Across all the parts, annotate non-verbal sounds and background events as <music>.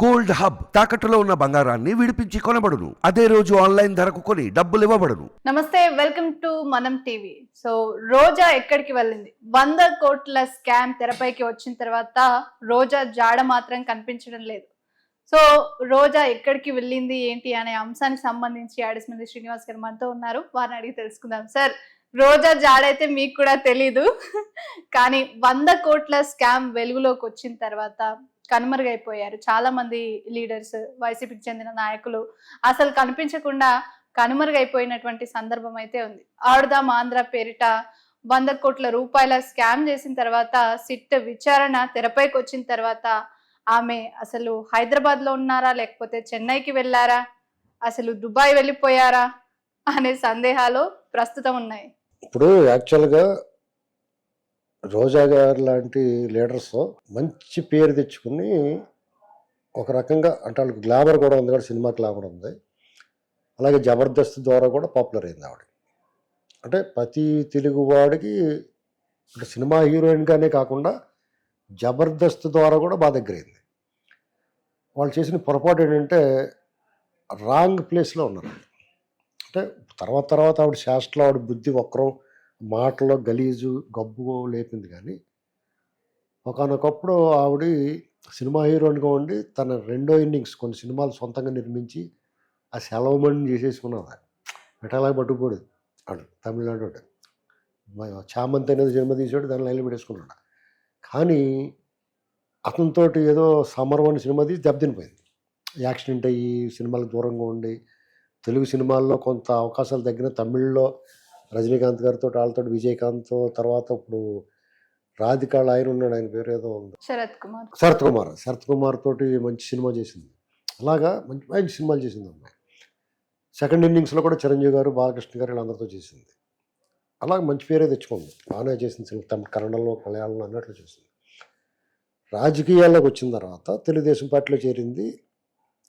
Gold hub తాకట్టులో ఉన్న బంగారాన్ని విడిపించి కొనబడును. అదే రోజు ఆన్లైన్ ధరకు కొని డబ్బులు ఇవ్వబడును. నమస్తే వెల్కమ్ టు మనం టీవీ. సో రోజా ఎక్కడికి వెళ్ళింది? వంద కోట్ల స్కామ్ తెరపైకి వచ్చిన తర్వాత రోజా జాడ మాత్రం కనిపించడం లేదు. సో రోజా ఎక్కడికి వెళ్ళింది ఏంటి అనే అంశానికి సంబంధించి ఆడిస్మంది శ్రీనివాస్ గారు మనతో ఉన్నారు. వారిని అడిగి తెలుసుకుందాం. సార్ రోజా జాడైతే మీకు కూడా తెలీదు. కానీ వంద కోట్ల స్కామ్ వెలుగులోకి వచ్చిన తర్వాత కనుమరుగైపోయారు. చాలా మంది లీడర్స్ వైసీపీకి చెందిన నాయకులు అసలు కనిపించకుండా కనుమరుగైపోయినటువంటి సందర్భం అయితే ఉంది. ఆడుదాం ఆంధ్ర పేరిట వంద కోట్ల రూపాయల స్కామ్ చేసిన తర్వాత సిట్ విచారణ తెరపైకి వచ్చిన తర్వాత ఆమె అసలు హైదరాబాద్లో ఉన్నారా లేకపోతే చెన్నైకి వెళ్ళారా అసలు దుబాయ్ వెళ్ళిపోయారా అనే సందేహాలు ప్రస్తుతం ఉన్నాయి. ఇప్పుడు యాక్చువల్గా రోజా గారు లాంటి లీడర్స్ మంచి పేరు తెచ్చుకుని ఒక రకంగా అంటే వాళ్ళకి గ్లామర్ కూడా ఉంది కూడా సినిమా గ్లామర్ ఉంది. అలాగే జబర్దస్త్ ద్వారా కూడా పాపులర్ అయింది ఆవిడ. అంటే ప్రతి తెలుగువాడికి అంటే సినిమా హీరోయిన్గానే కాకుండా జబర్దస్త్ ద్వారా కూడా బాగా దగ్గరైంది వాళ్ళు చేసిన పొరపాటు ఏంటంటే రాంగ్ ప్లేస్లో ఉన్నారు. అంటే తర్వాత తర్వాత ఆవిడ శాస్త్రలో ఆవిడ బుద్ధి వక్రం మాటలో గలీజు గబ్బు లేపింది కానీ ఒకనొకప్పుడు ఆవిడ సినిమా హీరోయిన్గా ఉండి తన రెండో ఇన్నింగ్స్ కొన్ని సినిమాలు సొంతంగా నిర్మించి ఆ సెలవుమణి చేసేసుకున్నది మెటాలాగా పట్టుకుపోడు ఆడు తమిళనాడు చామంతి అనేది జన్మ తీసాడు దాన్ని లైన్లో పెట్టేసుకున్నాడు కానీ అతనితోటి ఏదో సమరం అనే సినిమా తీసి దెబ్బతినిపోయింది యాక్సిడెంట్ అయ్యి సినిమాలకు దూరంగా ఉండి తెలుగు సినిమాల్లో కొంత అవకాశాలు తగ్గిన తమిళ్ళో రజనీకాంత్ గారితో వాళ్ళతో విజయకాంత్ తర్వాత ఇప్పుడు రాధికాళ ఆయన ఉన్నాడు ఆయన పేరు ఏదో ఉంది. శరత్ కుమార్. శరత్ కుమార్. శరత్ కుమార్ తోటి మంచి సినిమా చేసింది. అలాగా మంచి మంచి సినిమాలు చేసింది అమ్మాయి సెకండ్ ఇన్నింగ్స్లో కూడా చిరంజీవి గారు బాలకృష్ణ గారు వీళ్ళందరితో చేసింది. అలాగ మంచి పేరే తెచ్చుకుంది. బాగానే చేసింది సినిమా. తమిళ కన్నడలో మలయాళంలో అన్నట్లు చేసింది. రాజకీయాల్లోకి వచ్చిన తర్వాత తెలుగుదేశం పార్టీలో చేరింది.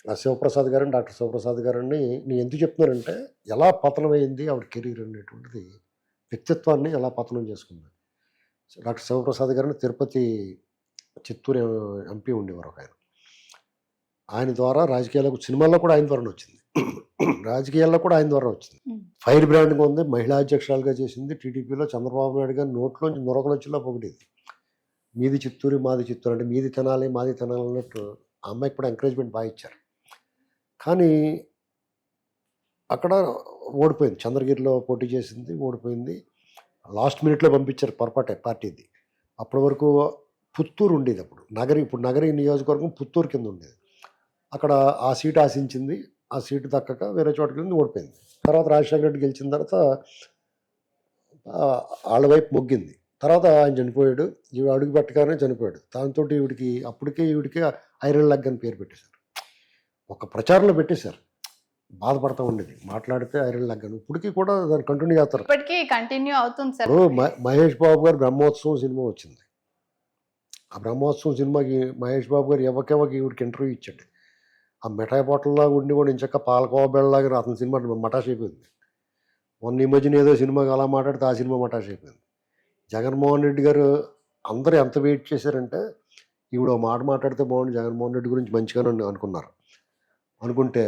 ఆ శివప్రసాద్ గారిని డాక్టర్ శివప్రసాద్ గారిని నేను ఎందుకు చెప్తున్నానంటే ఎలా పతనమైంది ఆవిడ కెరీర్ అనేటువంటిది వ్యక్తిత్వాన్ని ఎలా పతనం చేసుకుంది. డాక్టర్ శివప్రసాద్ గారిని తిరుపతి చిత్తూరు ఎంపీ ఉండేవారు ఒక ఆయన. ఆయన ద్వారా రాజకీయాలకు సినిమాల్లో కూడా ఆయన ద్వారా వచ్చింది. రాజకీయాల్లో కూడా ఆయన ద్వారా వచ్చింది. ఫైర్ బ్రాండ్గా ఉంది మహిళా అధ్యక్షురాలుగా చేసింది టీడీపీలో చంద్రబాబు నాయుడు గారి నోట్లోంచి నొరకలు వచ్చేలా పొగిడేది. మీది చిత్తూరు మాది చిత్తూరు అంటే మీది తినాలి మాది తినాలి అన్నట్టు ఆ అమ్మాయికి కూడా ఎంకరేజ్మెంట్ బాగా ఇచ్చారు. కానీ అక్కడ ఓడిపోయింది. చంద్రగిరిలో పోటీ చేసింది ఓడిపోయింది. లాస్ట్ మినిట్లో పంపించారు పొరపాటే పార్టీది. అప్పటి వరకు పుత్తూరు ఉండేది అప్పుడు. నగరి ఇప్పుడు నగరి నియోజకవర్గం పుత్తూరు కింద ఉండేది. అక్కడ ఆ సీట్ ఆశించింది. ఆ సీటు దక్కక వేరే చోటుకి వెళ్ళి ఓడిపోయింది. తర్వాత రాజశేఖర రెడ్డి గెలిచిన తర్వాత వాళ్ళ వైపు మొగ్గింది. తర్వాత ఆయన చనిపోయాడు. ఇవి అడుగు పెట్టగానే చనిపోయాడు. దాంతో ఈవిడికి అప్పటికే ఈవిడికి ఐరన్ లగ్ అని పేరు పెట్టేశారు. ఒక ప్రచారంలో పెట్టేశారు. బాధపడతా ఉండేది. మాట్లాడితే ఐరన్ లెగ్ అని. ఇప్పటికీ కూడా దాన్ని కంటిన్యూ చేస్తారు. ఇప్పటికీ కంటిన్యూ అవుతుంది సార్. మహేష్ బాబు గారు బ్రహ్మోత్సవం సినిమా వచ్చింది. ఆ బ్రహ్మోత్సవం సినిమాకి మహేష్ బాబు గారు ఎవకెవకి ఈవిడికి ఇంటర్వ్యూ ఇచ్చాడు. ఆ మిఠాయి బాటిల్లా ఉండి కూడా ఇంచక్క పాలకోవ బెళ్ళలాగా అతని సినిమా మటాష్ అయిపోయింది. మొన్న ఈ మధ్యన ఏదో సినిమాకి అలా మాట్లాడితే ఆ సినిమా మటాష్ అయిపోయింది. జగన్మోహన్ రెడ్డి గారు అందరూ ఎంత వెయిట్ చేశారంటే ఈవిడ మాట మాట్లాడితే బాగుంది జగన్మోహన్ రెడ్డి గురించి మంచిగానే అను- అనుకున్నారు. అనుకుంటే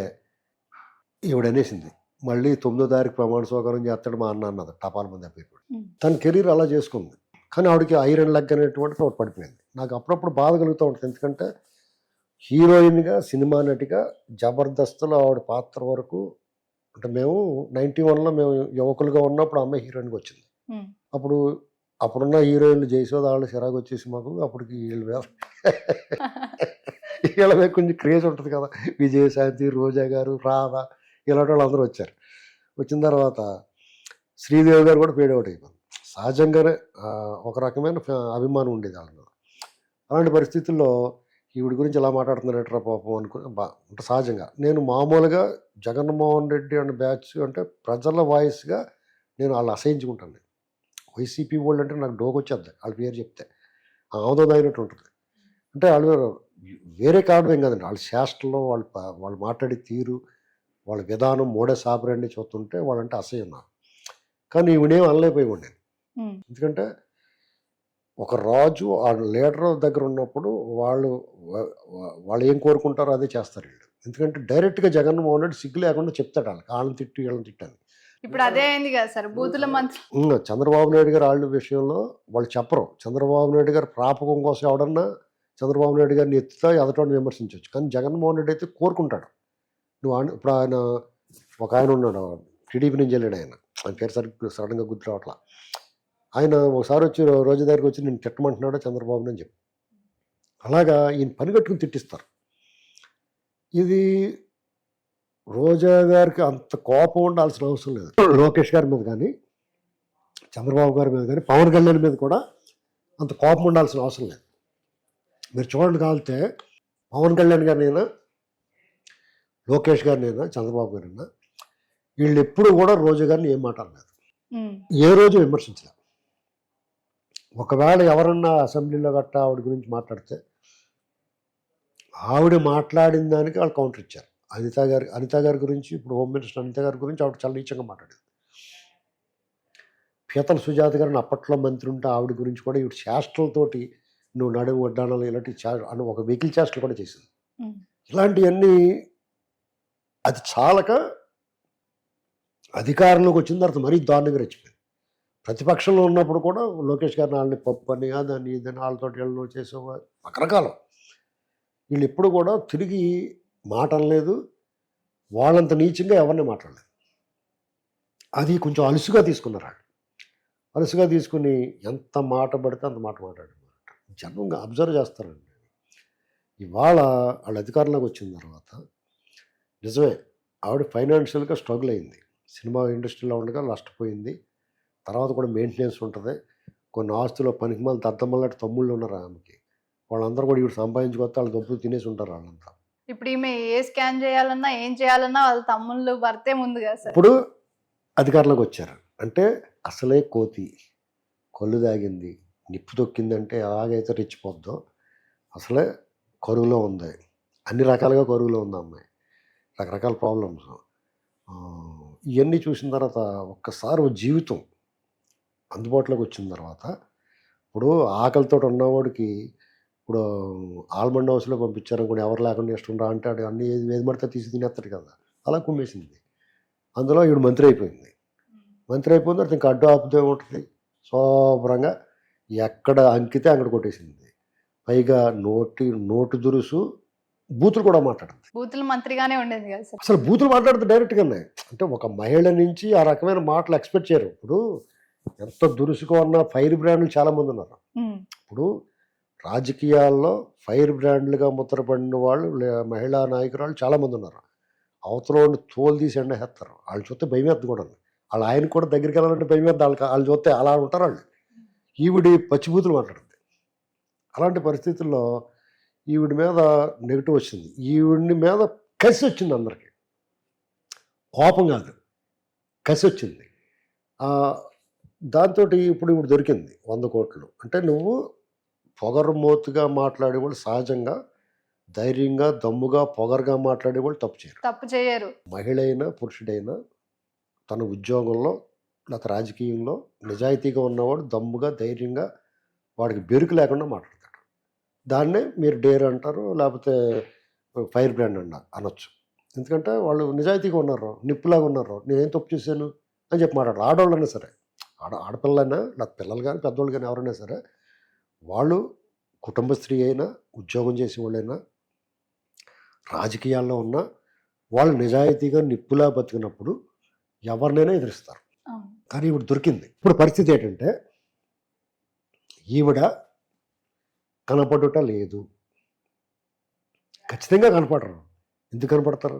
ఈవిడ అనేసింది మళ్ళీ తొమ్మిదో తారీఖు ప్రమాణ స్వీకారం చేస్తాడు మా అన్న అన్నది టపాల మంది అయిపోయాడు. తన కెరీర్ అలా చేసుకుంది. కానీ ఆవిడకి ఐరన్ లెగ్ అనేటువంటి ఒకటి పడిపోయింది. నాకు అప్పుడప్పుడు బాధ కలుగుతూ ఉంటుంది. ఎందుకంటే హీరోయిన్గా సినిమా నటిగా జబర్దస్త్లో ఆవిడ పాత్ర వరకు అంటే మేము నైంటీ వన్లో మేము యువకులుగా ఉన్నప్పుడు అమ్మాయి హీరోయిన్గా వచ్చింది. అప్పుడు అప్పుడున్న హీరోయిన్లు జయసోద వాళ్ళు చిరాకు వచ్చేసి మాకు అప్పటికి వీళ్ళు <laughs> వేరే మీద కొంచెం క్రేజ్ ఉంటుంది కదా. విజయశాంతి రోజా గారు రాధ ఇలాంటి వాళ్ళు అందరూ వచ్చారు. వచ్చిన తర్వాత శ్రీదేవి గారు కూడా ఫేడ్ అవుట్ అయిపోయింది. సహజంగానే ఒక రకమైన అభిమానం ఉండేది వాళ్ళ మీద అలాంటి పరిస్థితుల్లో ఈవిడ గురించి ఎలా మాట్లాడుతున్నారట్రా పాపం అనుకుని బా అంటే సహజంగా నేను మామూలుగా జగన్మోహన్ రెడ్డి అనే బ్యాచ్ అంటే ప్రజల వాయిస్గా నేను వాళ్ళు అసహించుకుంటాను వైసీపీ వాళ్ళు అంటే నాకు డోకొచ్చేద్ది వాళ్ళ పేరు చెప్తే. ఆమోదమైనట్టు అయినట్టు ఉంటుంది. అంటే వాళ్ళు వేరే కారణం ఏం కదండి. వాళ్ళ శాస్త్రంలో వాళ్ళు వాళ్ళు మాట్లాడే తీరు వాళ్ళ విధానం మోడే సాబరండి చూస్తుంటే వాళ్ళంటే అసహ్యం నాకు. కానీ ఈవిడేం అనలేకపోయి ఉండేది. ఎందుకంటే ఒక రాజు ఆ లీడర్ దగ్గర ఉన్నప్పుడు వాళ్ళు వాళ్ళు ఏం కోరుకుంటారో అదే చేస్తారు వీళ్ళు. ఎందుకంటే డైరెక్ట్గా జగన్మోహన్ రెడ్డి సిగ్గు లేకుండా చెప్తాడు వాళ్ళకి. వాళ్ళని తిట్టి వీళ్ళని తిట్టాను. ఇప్పుడు అదే అయింది కదా సార్. బూతుల మంత్రి. చంద్రబాబు నాయుడు గారు వాళ్ళ విషయంలో వాళ్ళు చెప్పరు. చంద్రబాబు నాయుడు గారు ప్రాపకం కోసం ఎవడన్నా చంద్రబాబు నాయుడు గారిని ఎత్తుతా ఎదటోని విమర్శించవచ్చు. కానీ జగన్మోహన్ రెడ్డి అయితే కోరుకుంటాడు. నువ్వు ఆయన- ఇప్పుడు ఆయన ఒక ఆయన ఉన్నాడు టీడీపీ నుంచి వెళ్ళాడు ఆయన. ఆయన పేరు సరిగ్గా సడన్గా గుర్తు రావట్లా. ఆయన ఒకసారి వచ్చి రోజు దగ్గరికి వచ్చి నేను తిట్టమంటున్నాడు చంద్రబాబు అని చెప్పి. అలాగా ఈయన పని కట్టుకుని తిట్టిస్తారు. ఇది రోజా గారికి అంత కోపం ఉండాల్సిన అవసరం లేదు. లోకేష్ గారి మీద కానీ చంద్రబాబు గారి మీద కానీ పవన్ కళ్యాణ్ మీద కూడా అంత కోపం ఉండాల్సిన అవసరం లేదు. మీరు చూడండి కావాలితే పవన్ కళ్యాణ్ గారినైనా లోకేష్ గారినైనా చంద్రబాబు గారినైనా వీళ్ళు ఎప్పుడు కూడా రోజు గారిని ఏం మాట్లాడలేదు. ఏ రోజు విమర్శించలేదు. ఒకవేళ ఎవరన్నా అసెంబ్లీలో గట్టా ఆవిడ గురించి మాట్లాడితే ఆవిడ మాట్లాడిన దానికి వాళ్ళు కౌంటర్ ఇచ్చారు. అనిత గారి అనిత గారి గురించి ఇప్పుడు హోమ్ మినిస్టర్ అనిత గారి గురించి ఆవిడ చాలా నీచంగా మాట్లాడింది. పీతల సుజాత గారిని అప్పట్లో మంత్రి ఉంటే ఆవిడ గురించి కూడా ఈవిడ చేష్టలతోటి నువ్వు నడుము వడ్డానాలు ఇలాంటి అని ఒక వెహికల్ చేష్టలు కూడా చేసింది. ఇలాంటివన్నీ అది చాలక అధికారంలోకి వచ్చిన తర్వాత మరీ దారుణంగా రెచ్చిపోయింది. ప్రతిపక్షంలో ఉన్నప్పుడు కూడా లోకేష్ గారిని వాళ్ళని పప్పు అని అదని ఇదని వాళ్ళతో వీళ్ళు చేసే రకరకాల. వీళ్ళు ఎప్పుడు కూడా తిరిగి మాట అనలేదు వాళ్ళంత నీచంగా ఎవరిని మాట్లాడలేదు. అది కొంచెం అలుసుగా తీసుకున్నారు వాళ్ళు. అలుసుగా తీసుకుని ఎంత మాట పడితే అంత మాట మాట్లాడారు. జనంగా అబ్జర్వ్ చేస్తారండి. ఇవాళ వాళ్ళ అధికారంలోకి వచ్చిన తర్వాత నిజమే ఆవిడ ఫైనాన్షియల్గా స్ట్రగుల్ అయింది. సినిమా ఇండస్ట్రీలో ఉండగా నష్టపోయింది తర్వాత కూడా మెయింటెనెన్స్ ఉంటుంది. కొన్ని ఆస్తులు పనికిమాల దద్దమ్మలాంటి తమ్ముళ్ళు ఉన్నారు ఆమెకి. వాళ్ళందరూ కూడా ఇవి సంపాదించుకొస్తే వాళ్ళు డబ్బులు తినేసి ఉంటారు వాళ్ళంతా ఇప్పుడు ఈమె ఏ స్కాన్ చేయాలన్నా ఏం చేయాలన్నా వాళ్ళ తమ్ముళ్ళు భర్తే ముందు కదా సార్. ఇప్పుడు అధికారంలోకి వచ్చారు. అంటే అసలే కోతి. కొల్లు దాగింది. నిప్పు తొక్కిందంటే ఎలాగైతే రెచ్చిపోద్దో అసలే కరువులో ఉంది. అన్ని రకాలుగా కరువులో ఉంది అమ్మాయి. రకరకాల ప్రాబ్లమ్స్. ఇవన్నీ చూసిన తర్వాత ఒక్కసారి ఓ జీవితం అందుబాటులోకి వచ్చిన తర్వాత ఇప్పుడు ఆకలితో ఉన్నవాడికి ఇప్పుడు ఆల్మండ్ హౌస్లో పంపించారు కూడా ఎవరు లేకుండా ఇష్టం రా అంటాడు. అన్ని ఏది ఏది పడితే తీసి తినేస్తాడు కదా. అలా కుమ్మేసింది. అందులో ఈవిడ మంత్రి అయిపోయింది. మంత్రి అయిపోయిన తర్వాత ఇంకా అడ్డు ఆపుతే ఉంటుంది శుభ్రంగా ఎక్కడ అంకితే అక్కడ కొట్టేసింది. పైగా నోటి నోటు దురుసు బూతులు కూడా మాట్లాడింది బూతుల మంత్రిగానే ఉండేది కదా సార్. అసలు బూతులు మాట్లాడుతుంది డైరెక్ట్గానే అంటే ఒక మహిళ నుంచి ఆ రకమైన మాటలు ఎక్స్పెక్ట్ చేయరు. ఇప్పుడు ఎంత దురుసుగా ఉన్న ఫైర్ బ్రాండ్లు చాలామంది ఉన్నారు. ఉమ్, ఇప్పుడు రాజకీయాల్లో ఫైర్ బ్రాండ్లుగా ముద్రపడిన వాళ్ళు మహిళా నాయకురాలు చాలామంది ఉన్నారు. అవతల వాడిని తోలు తీసి ఎండేస్తారు వాళ్ళు చూస్తే భయం వేస్తుంది కూడా వాళ్ళు ఆయన కూడా దగ్గరికి వెళ్ళాలంటే భయం వేద్ది వాళ్ళకి వాళ్ళు చూస్తే అలా ఉంటారు వాళ్ళు. ఈవిడి పచ్చిబూతులు మాట్లాడుతుంది. అలాంటి పరిస్థితుల్లో ఈవిడి మీద నెగిటివ్ వచ్చింది. ఈవిడి మీద కసి వచ్చింది అందరికి. కోపం కాదు. కసి వచ్చింది. దాంతో ఇప్పుడు ఇప్పుడు దొరికింది వంద కోట్లు. అంటే నువ్వు పొగరమోతుగా మాట్లాడేవాళ్ళు సహజంగా ధైర్యంగా దమ్ముగా పొగరుగా మాట్లాడేవాళ్ళు తప్పు చేయరు. తప్పు చేయరు. మహిళ అయినా పురుషుడైనా తన ఉద్యోగంలో లేకపోతే రాజకీయంలో నిజాయితీగా ఉన్నవాడు దమ్ముగా ధైర్యంగా వాడికి బెరుకు లేకుండా మాట్లాడతాడు. దాన్నే మీరు డేర్ అంటారు లేకపోతే ఫైర్ బ్రాండ్ అన్న అనొచ్చు. ఎందుకంటే వాళ్ళు నిజాయితీగా ఉన్నారు నిప్పులాగా ఉన్నారు నేనేం తప్పు చేశాను? అని చెప్పి మాట్లాడరు. ఆడవాళ్ళైనా సరే ఆడ ఆడపిల్లైనా నా పిల్లలు కానీ పెద్దవాళ్ళు కానీ ఎవరైనా సరే వాళ్ళు కుటుంబ స్త్రీ అయినా ఉద్యోగం చేసే వాళ్ళైనా రాజకీయాల్లో ఉన్న వాళ్ళు నిజాయితీగా నిప్పులా బతికినప్పుడు ఎవరినైనా ఎదురుస్తారు. కానీ ఇప్పుడు దొరికింది. ఇప్పుడు పరిస్థితి ఏంటంటే ఈవిడ కనపడుట లేదు. ఖచ్చితంగా కనపడరు. ఎందుకు కనపడతారు?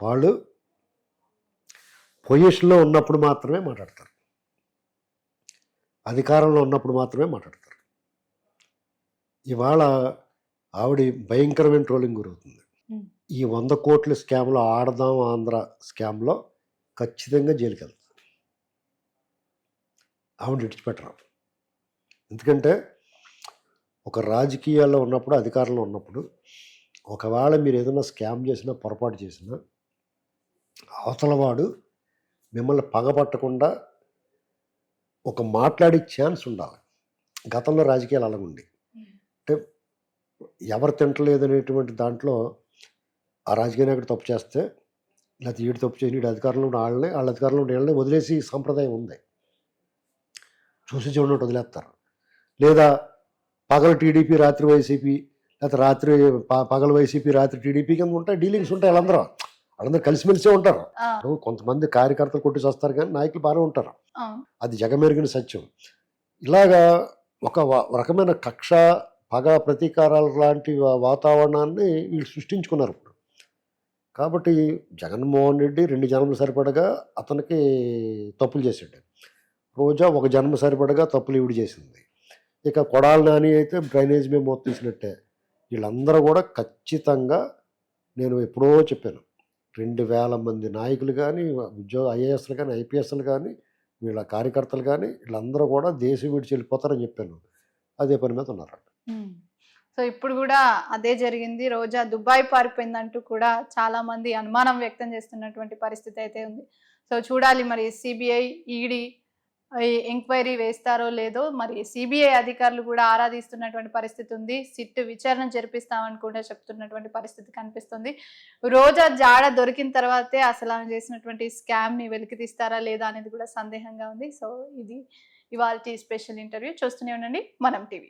వాళ్ళు పొజిషన్లో ఉన్నప్పుడు మాత్రమే మాట్లాడతారు. అధికారంలో ఉన్నప్పుడు మాత్రమే మాట్లాడతారు. ఇవాళ ఆవిడ భయంకరమైన ట్రోలింగ్ గురవుతుంది. ఈ వంద కోట్ల స్కామ్లో ఆడదాం ఆంధ్ర స్కామ్లో ఖచ్చితంగా జైలుకి వెళ్తారు ఆవిడ విడిచిపెట్టరు. ఎందుకంటే ఒక రాజకీయాల్లో ఉన్నప్పుడు అధికారంలో ఉన్నప్పుడు ఒకవేళ మీరు ఏదైనా స్కామ్ చేసినా పొరపాటు చేసినా అవతలవాడు మిమ్మల్ని పగపట్టకుండా ఒక మాట్లాడే ఛాన్స్ ఉండాలి. గతంలో రాజకీయాలు అలాగుండి ఉండి. అంటే ఎవరు తింటలేదు అనేటువంటి దాంట్లో ఆ రాజకీయ నాయకుడు తప్పు చేస్తే లేకపోతే ఈడు తప్పు చేసి ఈడు అధికారంలో ఉన్న వాళ్ళని వాళ్ళ అధికారంలో ఉన్న వాళ్ళని వదిలేసి సంప్రదాయం ఉంది. చూసి చూడనట్టు వదిలేస్తారు. లేదా పగలు టీడీపీ రాత్రి వైసీపీ లేకపోతే రాత్రి పగలు వైసీపీ రాత్రి టీడీపీ కింద ఉంటాయి డీలింగ్స్ ఉంటాయి వాళ్ళందరూ. వాళ్ళందరూ కలిసిమెలిసే ఉంటారు. కొంతమంది కార్యకర్తలు కొట్టి వస్తారు కానీ నాయకులు బాగానే ఉంటారు. అది జగమెరిగిన సత్యం. ఇలాగా ఒక రకమైన కక్ష పగ ప్రతీకారాలు లాంటి వాతావరణాన్ని వీళ్ళు సృష్టించుకున్నారు ఇప్పుడు. కాబట్టి జగన్మోహన్ రెడ్డి రెండు జన్మలు సరిపడగా అతనికి తప్పులు చేసాడు రోజా ఒక జన్మ సరిపడగా తప్పులు ఈవిడ చేసింది. ఇక కొడాలి నాని అయితే డ్రైనేజ్ మేము మొత్తం తీసినట్టే. వీళ్ళందరూ కూడా ఖచ్చితంగా నేను ఎప్పుడో చెప్పాను. రెండు వేల మంది నాయకులు కానీ ఉద్యోగ ఐఏఎస్లు కానీ ఐపీఎస్లు కానీ వీళ్ళ కార్యకర్తలు కానీ వీళ్ళందరూ కూడా దేశం విడిచి వెళ్ళిపోతారని చెప్పాను. అదే పని మీద ఉన్నారు సో ఇప్పుడు కూడా అదే జరిగింది. రోజా దుబాయ్ పారిపోయిందంటూ కూడా చాలా మంది అనుమానం వ్యక్తం చేస్తున్నటువంటి పరిస్థితి అయితే ఉంది. సో చూడాలి మరి సిబిఐ ఈడీ ఎంక్వైరీ వేస్తారో లేదో మరి సిబిఐ అధికారులు కూడా ఆరాధిస్తున్నటువంటి పరిస్థితి ఉంది. సిట్ విచారణ జరిపిస్తామని కూడా చెప్తున్నటువంటి పరిస్థితి కనిపిస్తుంది. రోజా జాడ దొరికిన తర్వాతే అసలు ఆమె చేసినటువంటి స్కామ్ని వెలికి తీస్తారా లేదా అనేది కూడా సందేహంగా ఉంది. సో ఇది ఇవాళ స్పెషల్ ఇంటర్వ్యూ. చూస్తూనే ఉండండి. మనం టీవీ.